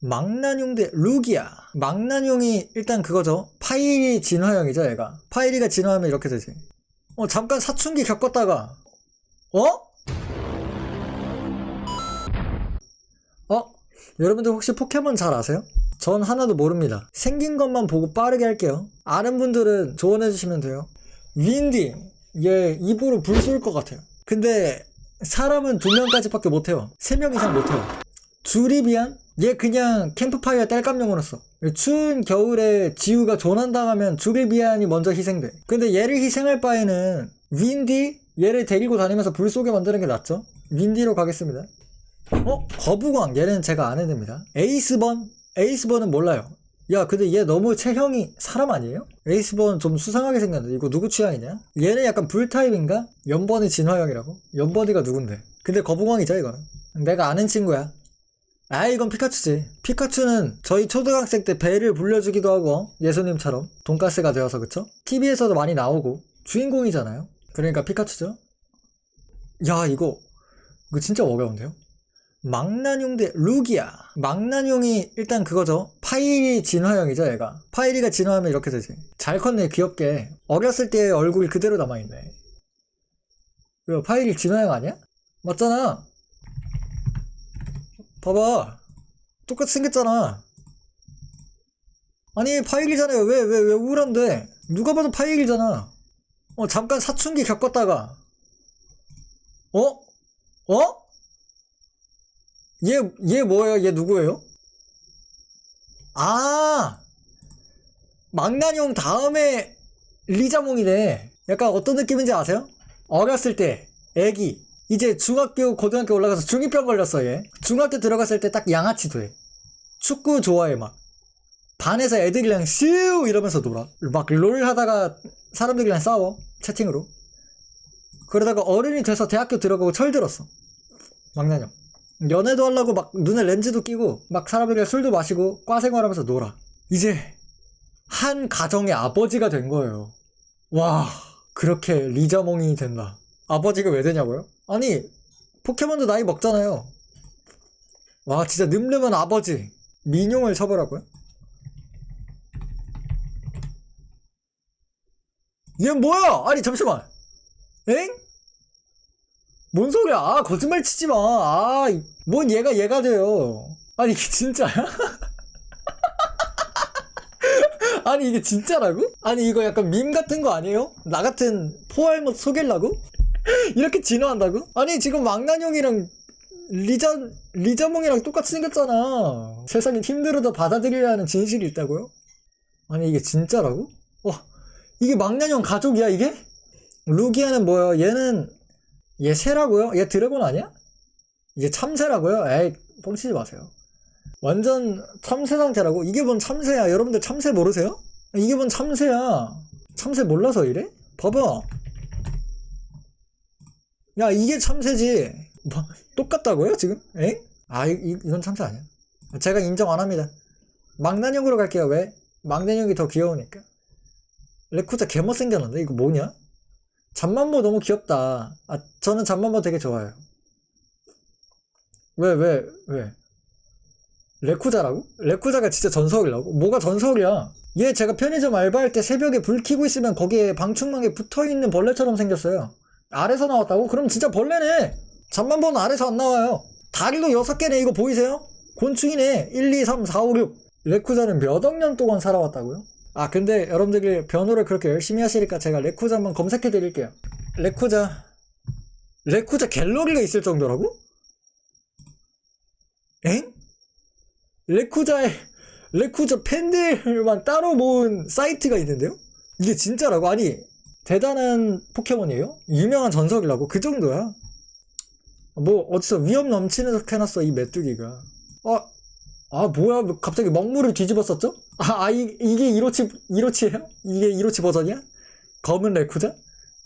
망나뇽 대 루기아. 망나뇽이 일단 그거죠. 파이리 진화형이죠, 얘가. 파이리가 진화하면 이렇게 되지. 어, 잠깐 사춘기 겪었다가, 어? 어? 여러분들 혹시 포켓몬 잘 아세요? 전 하나도 모릅니다. 생긴 것만 보고 빠르게 할게요. 아는 분들은 조언해 주시면 돼요. 윈디, 얘 입으로 불 쏠 것 같아요. 근데 사람은 두 명까지 밖에 못해요. 세 명 이상 못해요. 주리비안? 얘 그냥 캠프파이어 땔감용으로 써. 추운 겨울에 지우가 조난당하면 주리비안이 먼저 희생돼. 근데 얘를 희생할 바에는 윈디? 얘를 데리고 다니면서 불 쏘게 만드는 게 낫죠? 윈디로 가겠습니다. 어? 거부광. 얘는 제가 아는 애입니다. 에이스번? 에이스번은 몰라요. 야, 근데 얘 너무 체형이 사람 아니에요? 에이스번 좀 수상하게 생겼는데 이거 누구 취향이냐? 얘는 약간 불타입인가? 연번이 진화형이라고? 연번이가 누군데? 근데 거부광이죠 이거는. 내가 아는 친구야. 아 이건 피카츄지. 피카츄는 저희 초등학생 때 배를 불려주기도 하고 예수님처럼 돈가스가 되어서 그쵸? TV에서도 많이 나오고 주인공이잖아요. 그러니까 피카츄죠. 야 이거 이거 진짜 어려운데요? 망나뇽 대 루기아. 망나뇽이 일단 그거죠. 파이리 진화형이죠, 얘가. 파이리가 진화하면 이렇게 되지. 잘 컸네, 귀엽게. 어렸을 때 얼굴이 그대로 남아있네. 왜, 파이리 진화형 아니야? 맞잖아. 봐봐. 똑같이 생겼잖아. 아니, 파이리잖아요. 왜, 왜, 왜 우울한데? 누가 봐도 파이리잖아. 어, 잠깐 사춘기 겪었다가. 어? 어? 얘, 얘 뭐예요? 얘 누구예요? 아! 망나뇽 다음에 리자몽이네. 약간 어떤 느낌인지 아세요? 어렸을 때, 애기. 이제 중학교, 고등학교 올라가서 중2병 걸렸어, 얘. 중학교 들어갔을 때 딱 양아치 돼. 축구 좋아해, 막. 반에서 애들이랑 슈! 이러면서 놀아. 막 롤 하다가 사람들이랑 싸워. 채팅으로. 그러다가 어른이 돼서 대학교 들어가고 철들었어. 망나뇽. 연애도 하려고 막 눈에 렌즈도 끼고 막 사람들이랑 술도 마시고 과 생활하면서 놀아. 이제 한 가정의 아버지가 된 거예요. 와 그렇게 리자몽이 된다. 아버지가 왜 되냐고요? 아니 포켓몬도 나이 먹잖아요. 와 진짜 늠름한 아버지 민용을 쳐보라고요? 얘 뭐야? 아니 잠시만. 엥? 뭔 소리야? 아, 거짓말 치지 마. 아, 이- 뭔 얘가 얘가 돼요. 아니, 이게 진짜야? 아니, 이게 진짜라고? 아니, 이거 약간 밈 같은 거 아니에요? 나 같은 포알못 속일라고? 이렇게 진화한다고? 아니, 지금 망나뇽이랑 리자, 리자몽이랑 똑같이 생겼잖아. 세상이 힘들어도 받아들여야 하는 진실이 있다고요? 아니, 이게 진짜라고? 와, 이게 망나뇽 가족이야, 이게? 루기아는 뭐야? 얘는 얘 새라고요? 얘 드래곤 아니야? 이게 참새라고요? 에이, 뻥치지 마세요. 완전 참새 상태라고? 이게 뭔 참새야? 여러분들 참새 모르세요? 이게 뭔 참새야? 참새 몰라서 이래? 봐봐. 야, 이게 참새지. 뭐, 똑같다고요, 지금? 에? 아, 이, 이- 이건 참새 아니야. 제가 인정 안 합니다. 망나뇽으로 갈게요, 왜? 망나뇽이 더 귀여우니까. 레쿠자 개못생겼는데? 이거 뭐냐? 잠만보 너무 귀엽다. 아, 저는 잠만보 되게 좋아해요. 왜, 왜, 왜? 레쿠자라고? 레쿠자가 진짜 전설이라고? 뭐가 전설이야? 얘 제가 편의점 알바할 때 새벽에 불 켜고 있으면 거기에 방충망에 붙어있는 벌레처럼 생겼어요. 알에서 나왔다고? 그럼 진짜 벌레네! 잠만 보는 알에서 안 나와요. 다리도 여섯 개네, 이거 보이세요? 곤충이네. 1, 2, 3, 4, 5, 6. 레쿠자는 몇 억 년 동안 살아왔다고요? 아, 근데 여러분들이 변호를 그렇게 열심히 하시니까 제가 레쿠자 한번 검색해 드릴게요. 레쿠자. 레쿠자 갤러리가 있을 정도라고? 엥? 레쿠자에, 레쿠자 팬들만 따로 모은 사이트가 있는데요? 이게 진짜라고? 아니, 대단한 포켓몬이에요? 유명한 전설이라고? 그 정도야? 뭐, 어디서 위험 넘치는 척 해놨어, 이 메뚜기가. 아, 아, 뭐야, 뭐 갑자기 먹물을 뒤집었었죠? 아, 아 이, 이게 이로치, 이로치예요? 이게 이로치 버전이야? 검은 레쿠자?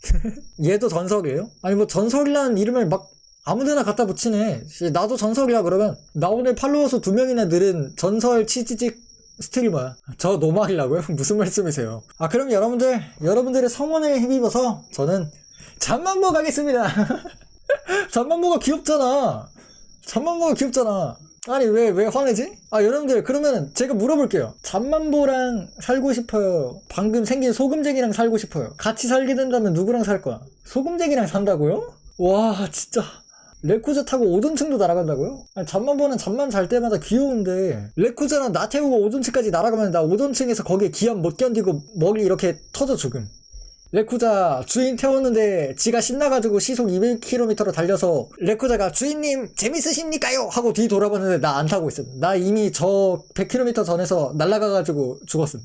얘도 전설이에요? 아니, 뭐 전설이라는 이름을 막 아무데나 갖다 붙이네. 씨, 나도 전설이야, 그러면. 나 오늘 팔로워 수 두 명이나 늘은 전설 치즈직 스트리머야. 저 노말이라고요? 무슨 말씀이세요? 아, 그럼 여러분들, 여러분들의 성원에 힘입어서 저는 잠만보 가겠습니다. 잠만보가 귀엽잖아. 잠만보가 귀엽잖아. 아니 왜 왜 화내지? 아 여러분들 그러면 제가 물어볼게요. 잠만보랑 살고 싶어요. 방금 생긴 소금쟁이랑 살고 싶어요. 같이 살게 된다면 누구랑 살 거야? 소금쟁이랑 산다고요? 와 진짜 레쿠자 타고 오존층도 날아간다고요? 아니 잠만 보는 잠만 잘 때마다 귀여운데 레쿠자는 나 태우고 오존층까지 날아가면 나 오존층에서 거기에 기압 못 견디고 머리 이렇게 터져 죽음. 레쿠자 주인 태웠는데 지가 신나가지고 시속 200km로 달려서 레쿠자가 주인님 재밌으십니까요? 하고 뒤 돌아봤는데 나 안 타고 있음. 나 이미 저 100km 전에서 날아가가지고 죽었음.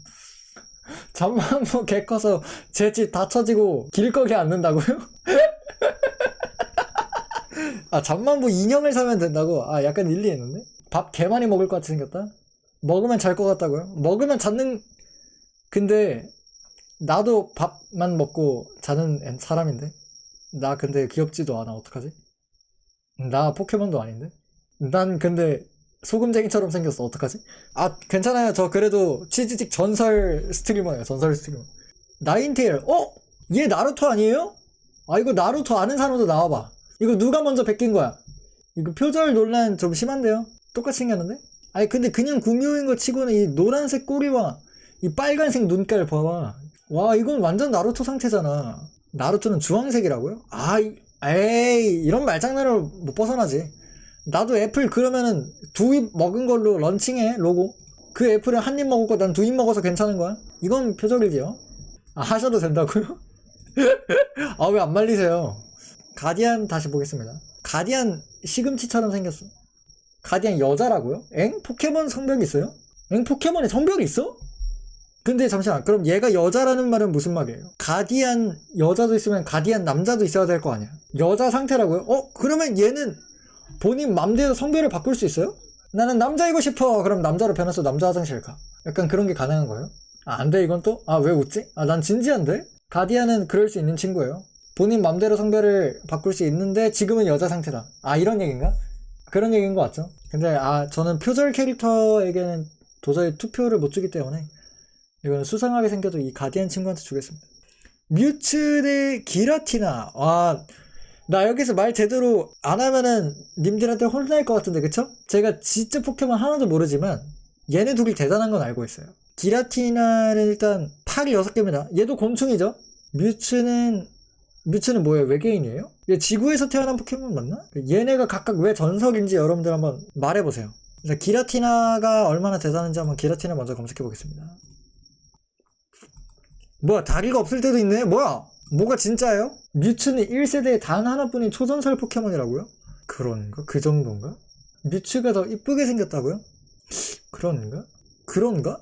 잠만 뭐개 커서 제 집 다 쳐지고 길거리에 앉는다고요? 아 잠만 뭐 인형을 사면 된다고? 아 약간 일리 있는데? 밥 개 많이 먹을 것 같이 생겼다? 먹으면 잘 것 같다고요? 먹으면 잤는 근데 나도 밥만 먹고 자는 애- 사람인데 나 근데 귀엽지도 않아 어떡하지? 나 포켓몬도 아닌데 난 근데 소금쟁이처럼 생겼어 어떡하지? 아 괜찮아요 저 그래도 치즈직 전설 스트리머예요 전설 스트리머 나인테일 어? 얘 나루토 아니에요? 아 이거 나루토 아는 사람도 나와봐 이거 누가 먼저 베낀 거야? 이거 표절 논란 좀 심한데요? 똑같이 생겼는데? 아니 근데 그냥 구미호인 거 치고는 이 노란색 꼬리와 이 빨간색 눈깔 봐봐 와 이건 완전 나루토 상태잖아 나루토는 주황색이라고요? 아 이- 에이 이런 말장난을 못 벗어나지 나도 애플 그러면은 두 입 먹은 걸로 런칭해 로고 그 애플은 한 입 먹었고 난 두 입 먹어서 괜찮은 거야? 이건 표절이지요 아 하셔도 된다고요? 아 왜 안 말리세요 가디안 다시 보겠습니다 가디안 시금치처럼 생겼어 가디안 여자라고요? 엥? 포켓몬 성별이 있어요? 엥? 포켓몬에 성별이 있어? 근데 잠시만 그럼 얘가 여자라는 말은 무슨 말이에요? 가디안 여자도 있으면 가디안 남자도 있어야 될 거 아니야 여자 상태라고요? 어? 그러면 얘는 본인 맘대로 성별을 바꿀 수 있어요? 나는 남자이고 싶어 그럼 남자로 변해서 남자 화장실 가 약간 그런 게 가능한 거예요? 아 안돼 이건 또? 아 왜 웃지? 아 난 진지한데? 가디안은 그럴 수 있는 친구예요 본인 맘대로 성별을 바꿀 수 있는데 지금은 여자 상태다 아 이런 얘기인가? 그런 얘기인 것 같죠? 근데 아 저는 표절 캐릭터에게는 도저히 투표를 못 주기 때문에 이거는 수상하게 생겨도 이 가디안 친구한테 주겠습니다. 뮤츠 대 기라티나. 와, 나 여기서 말 제대로 안 하면은 님들한테 혼날 것 같은데, 그쵸? 제가 진짜 포켓몬 하나도 모르지만 얘네 둘이 대단한 건 알고 있어요. 기라티나는 일단 팔이 6개입니다. 얘도 곤충이죠? 뮤츠는, 뮤츠는 뭐예요? 외계인이에요? 얘 지구에서 태어난 포켓몬 맞나? 얘네가 각각 왜 전설인지 여러분들 한번 말해보세요. 기라티나가 얼마나 대단한지 한번 기라티나 먼저 검색해 보겠습니다. 뭐야 다리가 없을 때도 있네 뭐야 뭐가 진짜예요? 뮤츠는 1세대에 단 하나뿐인 초전설 포켓몬이라고요? 그런가? 그 정도인가? 뮤츠가 더 이쁘게 생겼다고요? 그런가? 그런가?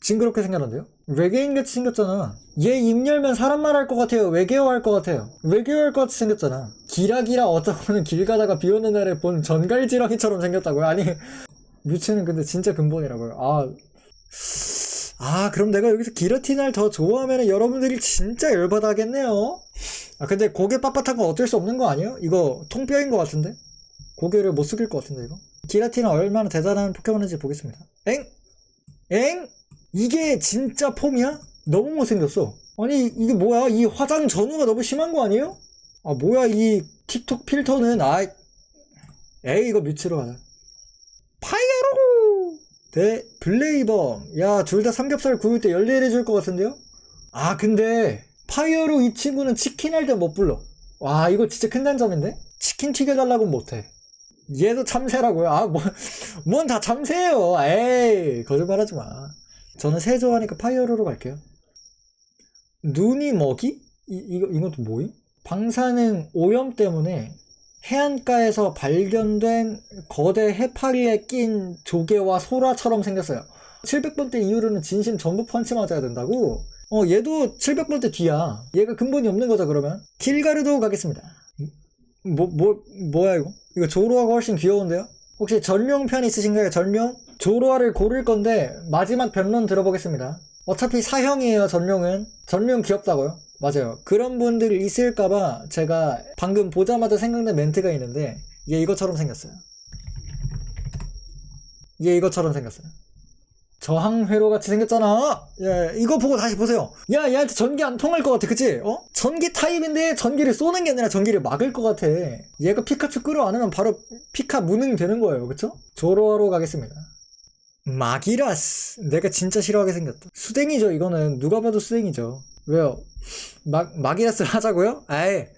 징그럽게 생겼는데요? 외계인같이 생겼잖아 얘 입 열면 사람 말할 것 같아요 외계어 할 것 같아요 외계어 할 것 같이 생겼잖아 기라기라 어쩌고는 길 가다가 비 오는 날에 본 전갈지렁이처럼 생겼다고요? 아니 뮤츠는 근데 진짜 근본이라고요 아 아, 그럼 내가 여기서 기러틴을 더 좋아하면 여러분들이 진짜 열받아 하겠네요. 아, 근데 고개 빳빳한 건 어쩔 수 없는 거 아니에요? 이거 통뼈인 것 같은데? 고개를 못 숙일 것 같은데, 이거? 기라틴은 얼마나 대단한 포켓몬인지 보겠습니다. 엥? 엥? 이게 진짜 폼이야? 너무 못생겼어. 아니, 이게 뭐야? 이 화장 전후가 너무 심한 거 아니에요? 아, 뭐야, 이 틱톡 필터는, 아, 에이, 이거 뮤츠로 가자. 파이어로! 대 블레이범 야 둘 다 삼겹살 구울 때 열일해 줄 것 같은데요? 아 근데 파이어로 이 친구는 치킨 할 때 못 불러 와 이거 진짜 큰 단점인데? 치킨 튀겨달라고 못해 얘도 참새라고요? 아 뭔 다 참새예요 에이 거짓말하지 마 저는 새 좋아하니까 파이어로로 갈게요 눈이 먹이? 이, 이거, 또 뭐임? 방사능 오염 때문에 해안가에서 발견된 거대 해파리에 낀 조개와 소라처럼 생겼어요. 700번대 이후로는 진심 전부 펀치 맞아야 된다고? 어, 얘도 700번대 뒤야. 얘가 근본이 없는 거죠, 그러면? 킬가르도 가겠습니다. 뭐, 뭐, 뭐야, 이거? 이거 조로아가 훨씬 귀여운데요? 혹시 전룡 편 있으신가요, 전룡? 조로아를 고를 건데, 마지막 변론 들어보겠습니다. 어차피 사형이에요, 전룡은. 전룡 귀엽다고요? 맞아요. 그런 분들 있을까봐 제가 방금 보자마자 생각난 멘트가 있는데, 얘 이것처럼 생겼어요. 얘 이것처럼 생겼어요. 저항회로 같이 생겼잖아. 야, 이거 보고 다시 보세요. 야, 얘한테 전기 안 통할 것 같아, 그치? 어? 전기 타입인데 전기를 쏘는 게 아니라 전기를 막을 것 같아. 얘가 피카츄 끌어안으면 바로 피카 무능 되는 거예요, 그쵸? 조로하러 가겠습니다. 마기라스. 내가 진짜 싫어하게 생겼다. 수댕이죠, 이거는. 누가 봐도 수댕이죠. 왜요? 마, 마기라스 하자고요? 아예.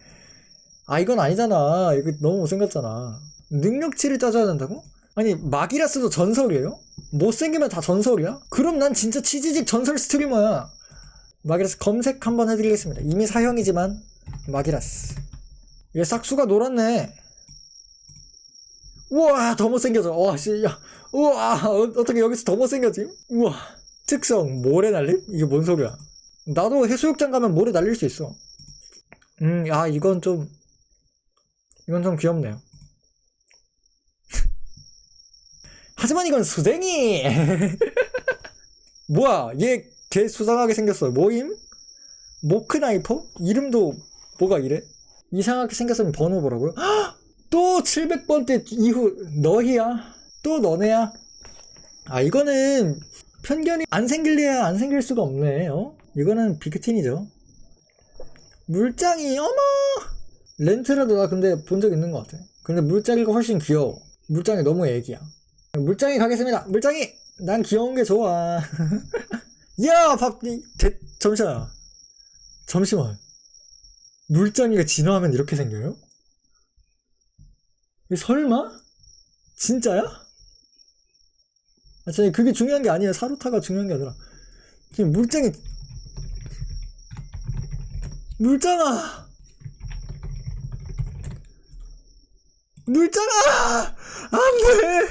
아, 이건 아니잖아. 이거 너무 못생겼잖아. 능력치를 따져야 된다고? 아니, 마기라스도 전설이에요? 못생기면 다 전설이야? 그럼 난 진짜 치즈직 전설 스트리머야. 마기라스 검색 한번 해드리겠습니다. 이미 사형이지만, 마기라스. 얘 싹수가 놀았네. 우와, 더 못생겨져. 와, 씨, 야. 우와, 어, 어떻게 여기서 더 못생겨지? 우와. 특성, 모래 날림? 이게 뭔 소리야? 나도 해수욕장 가면 모래 날릴 수 있어. 음, 야, 이건 좀, 이건 좀 귀엽네요. 하지만 이건 수댕이! 뭐야, 얘 개 수상하게 생겼어. 뭐임? 모크나이퍼? 이름도 뭐가 이래? 이상하게 생겼으면 번호 보라고요? 헉! 또 700번대 이후 너희야? 또 너네야? 아, 이거는 편견이 안 생길래야 안 생길 수가 없네, 어? 이거는 비크틴이죠. 물장이, 어머! 렌트라도 나 근데 본 적 있는 것 같아. 근데 물장이가 훨씬 귀여워. 물장이 너무 애기야. 물장이 가겠습니다. 물장이! 난 귀여운 게 좋아. 야, 밥, 이, 대, 잠시만. 잠시만. 물장이가 진화하면 이렇게 생겨요? 설마? 진짜야? 아, 진짜 그게 중요한 게 아니에요. 사루타가 중요한 게 아니라. 지금 물장이, 물장아! 물장아! 안 돼!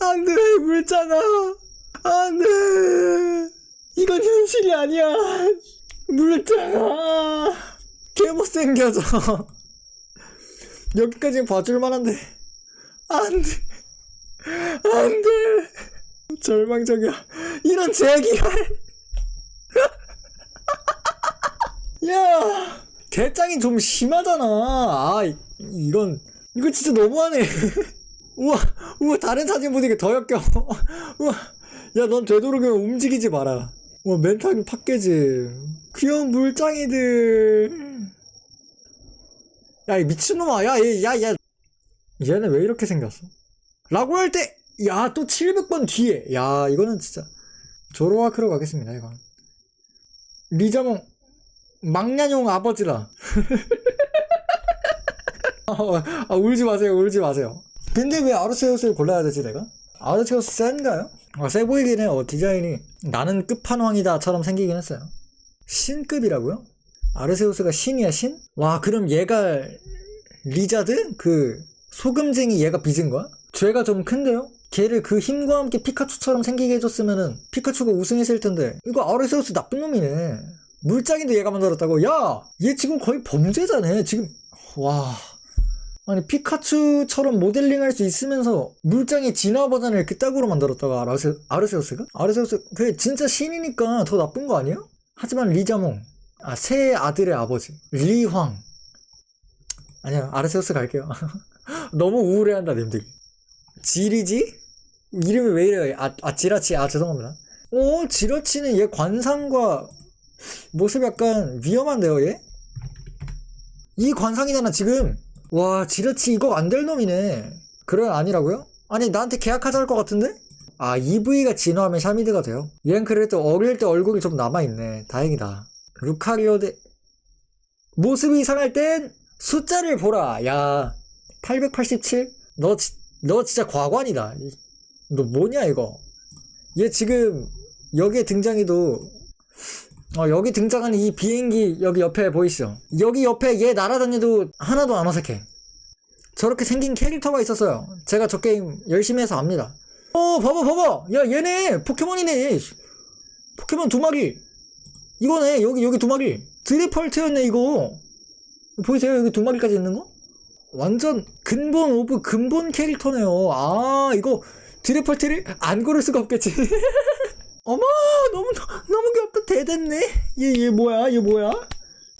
안 돼! 물장아! 안 돼! 이건 현실이 아니야! 물장아! 개 못생겨져. 여기까지 봐줄 만한데. 안 돼. 안 돼. 절망적이야. 이런 제기랄. 야! 개짱이 좀 심하잖아. 아, 이- 이건, 이거 진짜 너무하네. 우와, 우와, 다른 사진 보니까 더 역겨워. 우와, 야, 넌 되도록이면 움직이지 마라. 우와, 멘탈이 팍 깨지. 귀여운 물짱이들. 야, 이 미친놈아. 야, 얘, 야, 야. 얘는 왜 이렇게 생겼어? 라고 할 때, 야, 또 700번 뒤에. 야, 이거는 진짜. 조로아크로 가겠습니다, 이건. 리자몽, 망냐뇽 아버지다. 아, 아, 울지 마세요, 울지 마세요. 근데 왜 아르세우스를 골라야 되지, 내가? 아르세우스 센가요? 아, 세 보이긴 해요, 디자인이. 나는 끝판왕이다처럼 생기긴 했어요. 신급이라고요? 아르세우스가 신이야, 신? 와, 그럼 얘가 리자드? 그, 소금쟁이 얘가 빚은 거야? 죄가 좀 큰데요? 걔를 그 힘과 함께 피카츄처럼 생기게 해줬으면은 피카츄가 우승했을 텐데. 이거 아르세우스 나쁜 놈이네. 물장인도 얘가 만들었다고? 야! 얘 지금 거의 범죄자네. 지금 와. 아니 피카츄처럼 모델링 할 수 있으면서 물장의 진화 버전을 그따구로 만들었다가 아르세, 아르세우스가? 아르세우스 그게 진짜 신이니까 더 나쁜 거 아니에요? 하지만 리자몽. 아 새 아들의 아버지. 리황. 아니야 아르세우스 갈게요. 너무 우울해한다 님들 지리지? 이름이 왜 이래요? 아, 아 지라치 아 죄송합니다 오 지라치는 얘 관상과 모습 약간 위험한데요 얘? 이 관상이잖아 지금 와 지라치 이거 안 될 놈이네 그래 아니라고요? 아니 나한테 계약하자 할 것 같은데? 아 EV가 진화하면 샤미드가 돼요? 얘는 그래도 어릴 때 얼굴이 좀 남아있네 다행이다 루카리오 대 모습이 이상할 땐 숫자를 보라 야 887? 너, 지- 너 진짜 과관이다 이- 너 뭐냐 이거 얘 지금 여기에 등장해도 어, 여기 등장하는 이 비행기 여기 옆에 보이시죠? 여기 옆에 얘 날아다녀도 하나도 안 어색해. 저렇게 생긴 캐릭터가 있었어요. 제가 저 게임 열심히 해서 압니다. 어, 봐봐, 봐봐. 야, 얘네 포켓몬이네. 포켓몬 두 마리. 이거네. 여기 여기 두 마리. 드리펄트였네 이거. 보이세요? 여기 두 마리까지 있는 거? 완전 근본 오브 근본 캐릭터네요. 아, 이거 드리펄트를 안 고를 수가 없겠지. 어머 너무 너무 귀엽다 대됐네 얘 얘 뭐야 얘 뭐야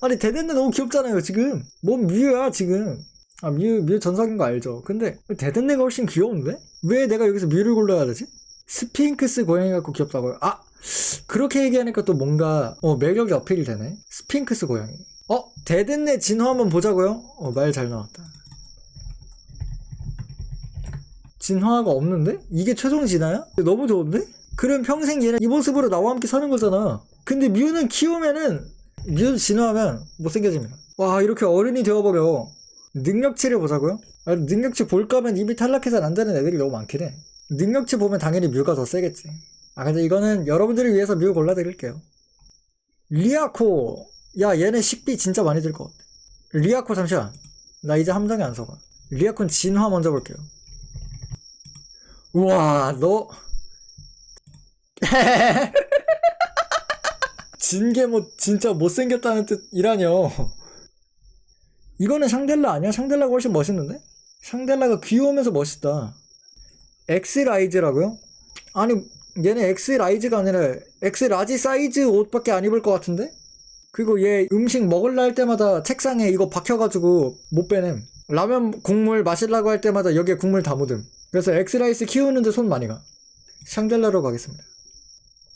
아니 대됐네 너무 귀엽잖아요 지금 뭔 뮤야 지금 아 뮤 뮤 전사인 거 알죠 근데 대됐네가 훨씬 귀여운데 왜 내가 여기서 뮤를 골라야 되지 스핑크스 고양이 갖고 귀엽다고요? 아! 그렇게 얘기하니까 또 뭔가, 어, 매력이 어필이 되네. 스핑크스 고양이. 어? 데든네 진화 한번 보자고요? 어, 말 잘 나왔다. 진화가 없는데? 이게 최종 진화야? 너무 좋은데? 그럼 평생 얘는 이 모습으로 나와 함께 사는 거잖아. 근데 뮤는 키우면은, 뮤 진화하면 못생겨집니다. 와, 이렇게 어른이 되어버려. 능력치를 보자고요? 아, 능력치 볼까 하면 이미 탈락해서 안 되는 애들이 너무 많긴 해. 능력치 보면 당연히 뮤가 더 세겠지. 아, 근데 이거는 여러분들을 위해서 뮤 골라드릴게요. 리아코. 야, 얘네 식비 진짜 많이 들 것 같아. 리아코 잠시만. 나 이제 함정에 안 속아. 리아코는 진화 먼저 볼게요. 우와, 너. 진게 뭐 진짜 못생겼다는 뜻이라뇨. 이거는 샹델라 아니야? 샹델라가 훨씬 멋있는데? 샹델라가 귀여우면서 멋있다. 엑스라이즈라고요? 아니 얘네 엑스라이즈가 아니라 엑스라지 사이즈 옷밖에 안 입을 것 같은데? 그리고 얘 음식 먹을라 할 때마다 책상에 이거 박혀가지고 못 빼냄. 라면 국물 마시려고 할 때마다 여기에 국물 다 묻음. 그래서 엑스라이스 키우는데 손 많이 가. 샹델라로 가겠습니다.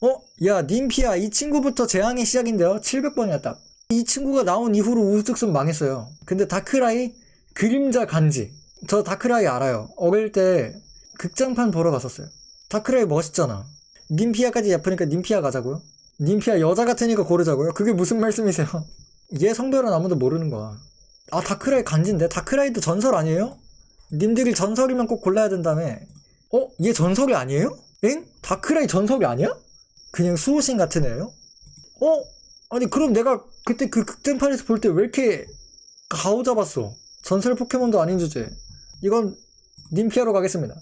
어? 야, 님피야, 이 친구부터 재앙의 시작인데요? 700번이야, 딱. 이 친구가 나온 이후로 우후죽순 망했어요. 근데 다크라이, 그림자 간지. 저 다크라이 알아요. 어릴 때 극장판 보러 갔었어요. 다크라이 멋있잖아. 님피아까지 예쁘니까 님피아 가자고요? 님피아 여자 같으니까 고르자고요? 그게 무슨 말씀이세요? 얘 성별은 아무도 모르는 거야. 아, 다크라이 간지인데? 다크라이도 전설 아니에요? 님들이 전설이면 꼭 골라야 된다며. 어? 얘 전설이 아니에요? 엥? 다크라이 전설이 아니야? 그냥 수호신 같은 애예요? 어? 아니 그럼 내가 그때 그 극장판에서 볼 때 왜 이렇게 가오 잡았어? 전설 포켓몬도 아닌 주제. 이건 님피아로 가겠습니다.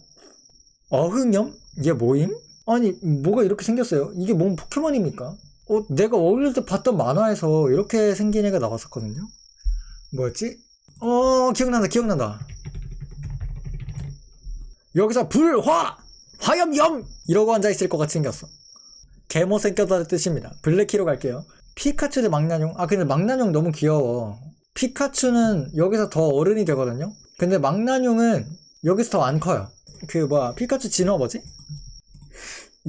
어흥염? 얘 뭐임? 아니 뭐가 이렇게 생겼어요? 이게 뭔 포켓몬입니까? 어 내가 어릴 때 봤던 만화에서 이렇게 생긴 애가 나왔었거든요. 뭐였지? 어 기억난다 기억난다. 여기서 불화 화염염 이러고 앉아 있을 것 같이 생겼어. 개모 생겼다는 뜻입니다. 블랙키로 갈게요. 피카츄 대 망나뇽. 아 근데 망나뇽 너무 귀여워. 피카츄는 여기서 더 어른이 되거든요. 근데 망나뇽은 여기서 더 안 커요. 그 뭐야 피카츄 진화 뭐지?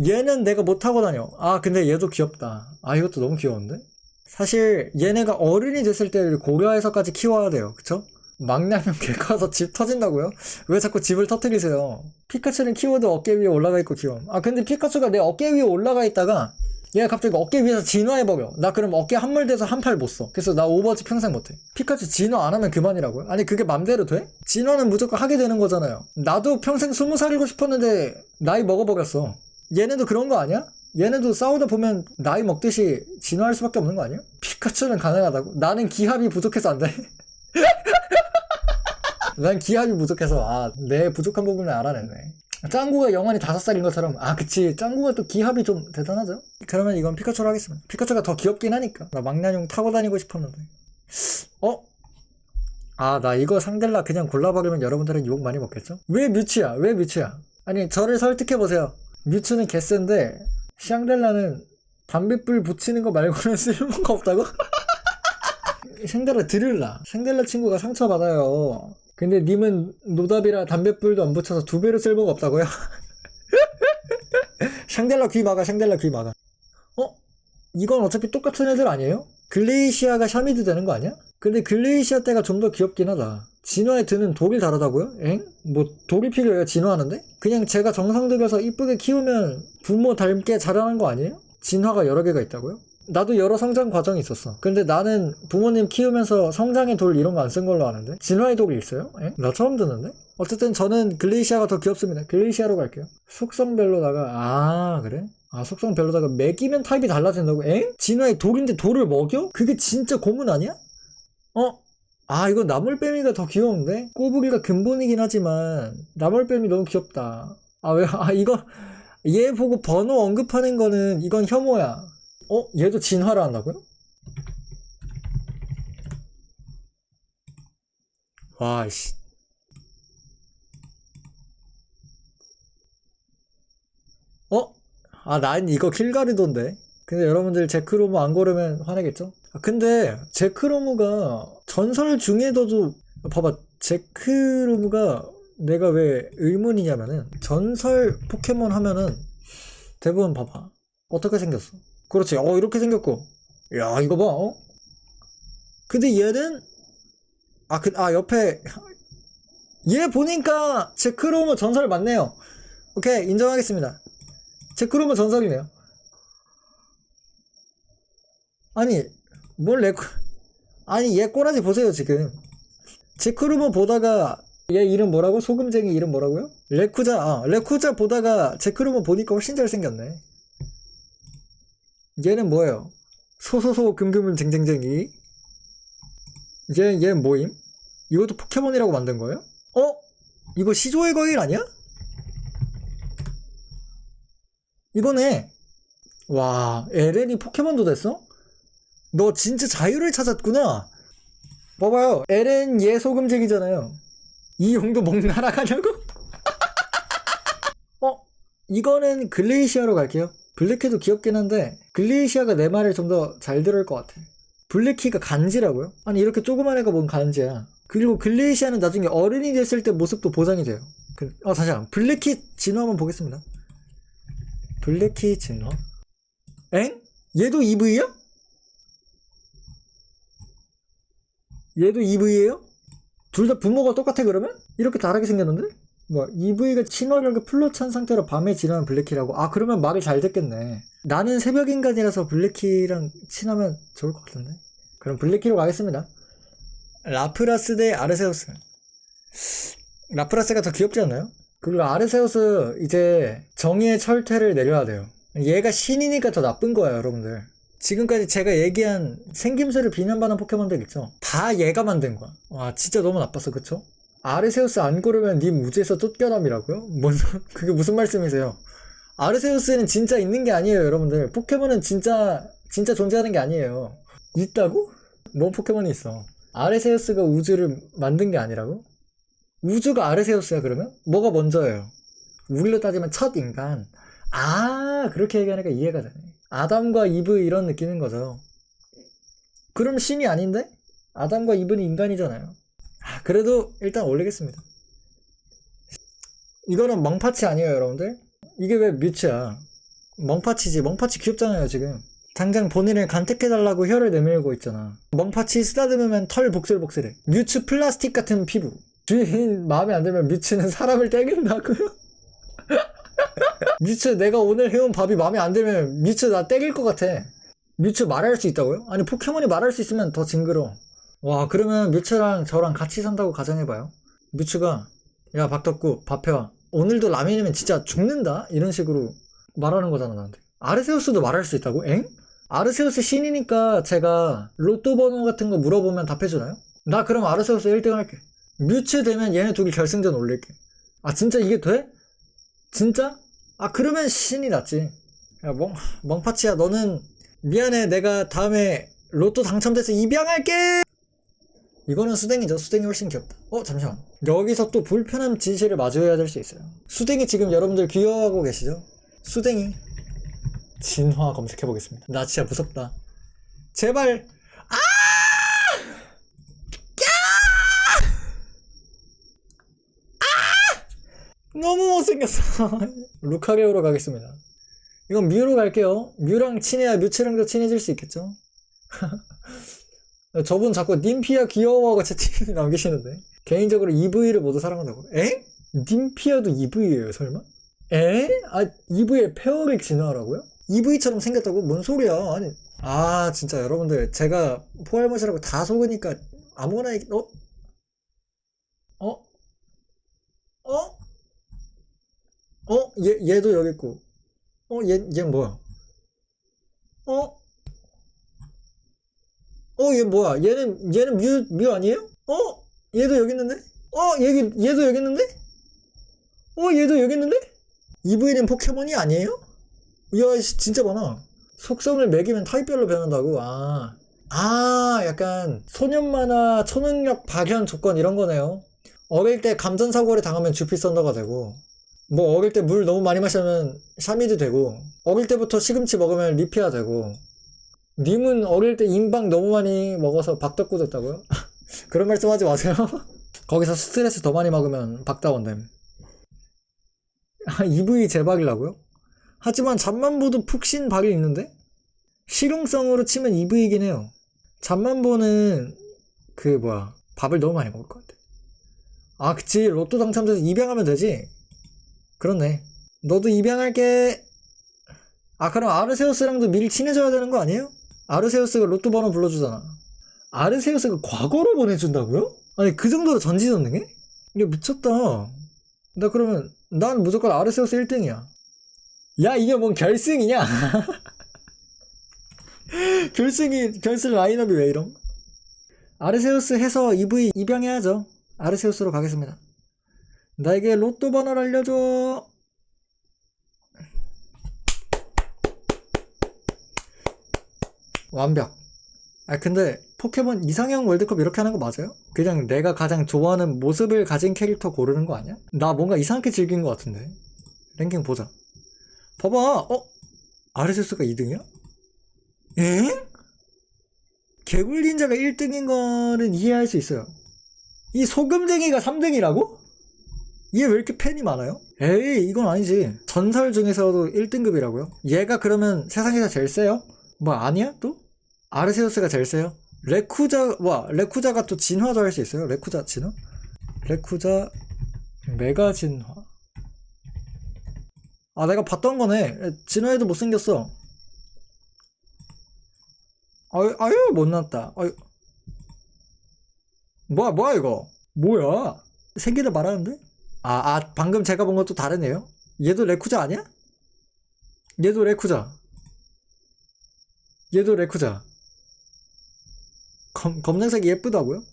얘는 내가 못 타고 다녀. 아 근데 얘도 귀엽다. 아 이것도 너무 귀여운데? 사실 얘네가 어른이 됐을 때를 고려해서까지 키워야 돼요. 그쵸? 망나뇽 개 커서 집 터진다고요? 왜 자꾸 집을 터뜨리세요? 피카츄는 키워도 어깨 위에 올라가 있고 귀여움. 아 근데 피카츄가 내 어깨 위에 올라가 있다가 얘가 갑자기 어깨 위에서 진화해버려. 나 그럼 어깨 한물돼서 한 팔 못 써. 그래서 나 오버워치 평생 못해. 피카츄 진화 안 하면 그만이라고요? 아니 그게 맘대로 돼? 진화는 무조건 하게 되는 거잖아요. 나도 평생 스무 살이고 싶었는데 나이 먹어버렸어. 얘네도 그런 거 아니야? 얘네도 싸우다 보면 나이 먹듯이 진화할 수밖에 없는 거 아니야? 피카츄는 가능하다고? 나는 기합이 부족해서 안 돼. 난 기합이 부족해서 아 내 부족한 부분을 알아냈네. 짱구가 영원히 다섯 살인 것처럼 아 그치 짱구가 또 기합이 좀 대단하죠? 그러면 이건 피카츄로 하겠습니다. 피카츄가 더 귀엽긴 하니까 나 망나뇽 타고 다니고 싶었는데 어? 아 나 이거 상델라 그냥 골라버리면 여러분들은 욕 많이 먹겠죠? 왜 뮤츠야? 왜 뮤츠야? 아니 저를 설득해보세요. 뮤츠는 개센데 샹델라는 담뱃불 붙이는 거 말고는 쓸모가 없다고? 샹델라 들을라. 샹델라 친구가 상처받아요. 근데 님은 노답이라 담뱃불도 안 붙여서 두 배로 쓸모가 없다고요? 샹델라 귀 막아, 샹델라 귀 막아. 어? 이건 어차피 똑같은 애들 아니에요? 글레이시아가 샤미드 되는 거 아니야? 근데 글레이시아 때가 좀 더 귀엽긴 하다. 진화에 드는 독이 다르다고요? 엥? 뭐 독이 필요해요? 진화하는데? 그냥 제가 정상 들여서 이쁘게 키우면 부모 닮게 자라는 거 아니에요? 진화가 여러 개가 있다고요? 나도 여러 성장 과정이 있었어. 근데 나는 부모님 키우면서 성장의 돌 이런 거 안 쓴 걸로 아는데? 진화의 독이 있어요? 에? 나 처음 듣는데? 어쨌든 저는 글레이시아가 더 귀엽습니다. 글레이시아로 갈게요. 속성별로다가, 아, 그래? 아, 속성별로다가 매기면 타입이 달라진다고? 에? 진화의 돌인데 돌을 먹여? 그게 진짜 고문 아니야? 어? 아, 이거 나물뱀이가 더 귀여운데? 꼬부기가 근본이긴 하지만, 나물뱀이 너무 귀엽다. 아, 왜, 아, 이거, 얘 보고 번호 언급하는 거는, 이건 혐오야. 어? 얘도 진화를 한다고요? 와, 씨. 어? 아, 난 이거 킬가리도인데. 근데 여러분들 제크로무 안 고르면 화내겠죠? 아, 근데 제크로무가 전설 중에서도 봐봐 제크로무가 내가 왜 의문이냐면은 전설 포켓몬 하면은 대부분 봐봐. 어떻게 생겼어? 그렇지. 어, 이렇게 생겼고. 야, 이거 봐. 어? 근데 얘는 아, 그, 아, 옆에 얘 보니까 제크로머 전설 맞네요. 오케이, 인정하겠습니다. 제크로머 전설이네요. 아니, 뭘 레코, 아니, 얘 꼬라지 보세요, 지금. 제크로머 보다가, 얘 이름 뭐라고? 소금쟁이 이름 뭐라고요? 레쿠자, 아, 레쿠자 보다가 제크로머 보니까 훨씬 잘생겼네. 얘는 뭐예요? 소소소 금금은 쟁쟁쟁이. 얘, 얘 뭐임? 이것도 포켓몬이라고 만든 거예요? 어? 이거 시조의 거일 아니야? 이거네. 와, 에렌이 포켓몬도 됐어? 너 진짜 자유를 찾았구나. 봐봐요. 에렌 얘 소금쟁이잖아요. 이 용도 목 날아가냐고? 어? 이거는 글레이시아로 갈게요. 블랙키도 귀엽긴 한데 글레이시아가 내 말을 좀 더 잘 들을 것 같아. 블랙키가 간지라고요? 아니 이렇게 조그만 애가 뭔 간지야. 그리고 글레이시아는 나중에 어른이 됐을 때 모습도 보장이 돼요. 그, 어 잠시만 블랙키 진화 한번 보겠습니다. 블랙키 진화? 엥? 얘도 EV야? 얘도 EV예요? 둘 다 부모가 똑같아 그러면? 이렇게 다르게 생겼는데? 뭐 EV가 친화력이 풀로 찬 상태로 밤에 지나는 블랙키라고 아 그러면 말을 잘 듣겠네. 나는 새벽 인간이라서 블랙키랑 친하면 좋을 것 같은데? 그럼 블랙키로 가겠습니다. 라프라스 대 아르세우스. 라프라스가 더 귀엽지 않나요? 그리고 아르세우스 이제 정의의 철퇴를 내려야 돼요. 얘가 신이니까 더 나쁜 거야 여러분들. 지금까지 제가 얘기한 생김새를 비난받는 포켓몬들 있죠? 다 얘가 만든 거야. 와 진짜 너무 나빴어. 그쵸? 아르세우스 안 고르면 님 우주에서 쫓겨남이라고요? 뭔 소- 그게 무슨 말씀이세요? 아르세우스는 진짜 있는 게 아니에요, 여러분들. 포켓몬은 진짜 진짜 존재하는 게 아니에요. 있다고? 뭔 포켓몬이 있어? 아르세우스가 우주를 만든 게 아니라고? 우주가 아르세우스야 그러면? 뭐가 먼저예요? 우리로 따지면 첫 인간. 아 그렇게 얘기하니까 이해가 되네. 아담과 이브 이런 느낌인 거죠. 그럼 신이 아닌데? 아담과 이브는 인간이잖아요. 아, 그래도 일단 올리겠습니다. 이거는 멍파치 아니에요, 여러분들? 이게 왜 뮤츠야? 멍파치지. 멍파치 귀엽잖아요, 지금. 당장 본인을 간택해달라고 혀를 내밀고 있잖아. 멍파치 쓰다듬으면 털 복슬복슬해. 뮤츠 플라스틱 같은 피부. 주인 마음에 안 들면 뮤츠는 사람을 때린다고요? 뮤츠 내가 오늘 해온 밥이 마음에 안 들면 뮤츠 나 때릴 것 같아. 뮤츠 말할 수 있다고요? 아니 포켓몬이 말할 수 있으면 더 징그러. 와 그러면 뮤츠랑 저랑 같이 산다고 가정해봐요. 뮤츠가 야 박덕구 밥 해와. 오늘도 라면이면 진짜 죽는다 이런 식으로 말하는 거잖아 나한테. 아르세우스도 말할 수 있다고? 엥? 아르세우스 신이니까 제가 로또 번호 같은 거 물어보면 답해주나요? 나 그럼 아르세우스 1등 할게. 뮤츠 되면 얘네 둘이 결승전 올릴게. 아 진짜 이게 돼? 진짜? 아 그러면 신이 낫지. 야 멍, 멍파치야 너는 미안해 내가 다음에 로또 당첨돼서 입양할게. 이거는 수댕이죠. 수댕이 훨씬 귀엽다. 어 잠시만. 여기서 또 불편한 진실을 마주해야 될 수 있어요. 수댕이 지금 여러분들 귀여워하고 계시죠? 수댕이 진화 검색해 보겠습니다. 나 진짜 무섭다. 제발 아! 너무 못생겼어. 루카게오로 가겠습니다. 이건 뮤로 갈게요. 뮤랑 친해야 뮤츠랑도 친해질 수 있겠죠? 저분 자꾸 님피아 귀여워하고 채팅 남기시는데. 개인적으로 EV를 모두 사랑한다고. 에? 님피아도 EV예요, 설마? 에? 아, EV의 페어릭 진화라고요? EV처럼 생겼다고? 뭔 소리야? 아니. 아, 진짜 여러분들. 제가 포알못이라고 다 속으니까 아무거나 얘기, 어? 어? 어? 어? 얘, 얘도 여기 있고. 어? 얘, 얘 뭐야? 어? 어, 얘 뭐야? 얘는, 얘는 뮤, 뮤 아니에요? 어? 얘도 여기 있는데? 어? 얘, 얘도 여기 있는데? 어? 얘도 여기 있는데? EV는 포켓몬이 아니에요? 이야, 씨, 진짜 많아. 속성을 매기면 타입별로 변한다고? 아. 아, 약간, 소년 만화, 초능력 발현 조건 이런 거네요. 어릴 때 감전사고를 당하면 주피 썬더가 되고, 뭐 어릴 때 물 너무 많이 마시면 샤미드 되고, 어릴 때부터 시금치 먹으면 리피아 되고, 님은 어릴 때 인방 너무 많이 먹어서 박덕구 됐다고요? 그런 말씀 하지 마세요. 거기서 스트레스 더 많이 먹으면 박다원됨. 아, EV 제박이라고요? 하지만 잠만보도 푹신 박이 있는데? 실용성으로 치면 EV이긴 해요. 잠만보는 그 뭐야 밥을 너무 많이 먹을 것 같아. 아 그치 로또 당첨돼서 입양하면 되지. 그렇네. 너도 입양할게. 아 그럼 아르세우스랑도 미리 친해져야 되는 거 아니에요? 아르세우스가 로또 번호 불러주잖아. 아르세우스가 과거로 보내준다고요? 아니 그 정도로 전지전능해? 이게 미쳤다. 나 그러면 난 무조건 아르세우스 1등이야. 야 이게 뭔 결승이냐? 결승이 결승 라인업이 왜 이럼? 아르세우스 해서 EV 입양해야죠. 아르세우스로 가겠습니다. 나에게 로또 번호를 알려줘. 완벽. 아 근데 포켓몬 이상형 월드컵 이렇게 하는 거 맞아요? 그냥 내가 가장 좋아하는 모습을 가진 캐릭터 고르는 거 아니야? 나 뭔가 이상하게 즐긴 것 같은데. 랭킹 보자. 봐봐. 어? 아르세우스가 2등이야? 엥? 개굴 닌자가 1등인 거는 이해할 수 있어요. 이 소금쟁이가 3등이라고? 얘 왜 이렇게 팬이 많아요? 에이, 이건 아니지. 전설 중에서도 1등급이라고요? 얘가 그러면 세상에서 제일 세요? 뭐, 아니야? 또? 아르세우스가 제일 세요? 레쿠자, 와, 레쿠자가 또 진화도 할 수 있어요? 레쿠자 진화? 레쿠자, 메가 진화. 아, 내가 봤던 거네. 진화해도 못생겼어. 아유, 아유, 못났다. 아유. 뭐야, 뭐야, 이거? 뭐야? 생기를 말하는데? 아, 아, 방금 제가 본 것도 다르네요? 얘도 레쿠자 아니야? 얘도 레쿠자. 얘도 레쿠자. 검, 검정색이 예쁘다고요?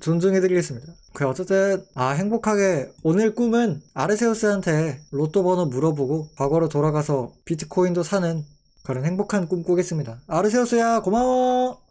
존중해드리겠습니다. 그 어쨌든 아 행복하게 오늘 꿈은 아르세우스한테 로또 번호 물어보고 과거로 돌아가서 비트코인도 사는 그런 행복한 꿈 꾸겠습니다. 아르세우스야 고마워.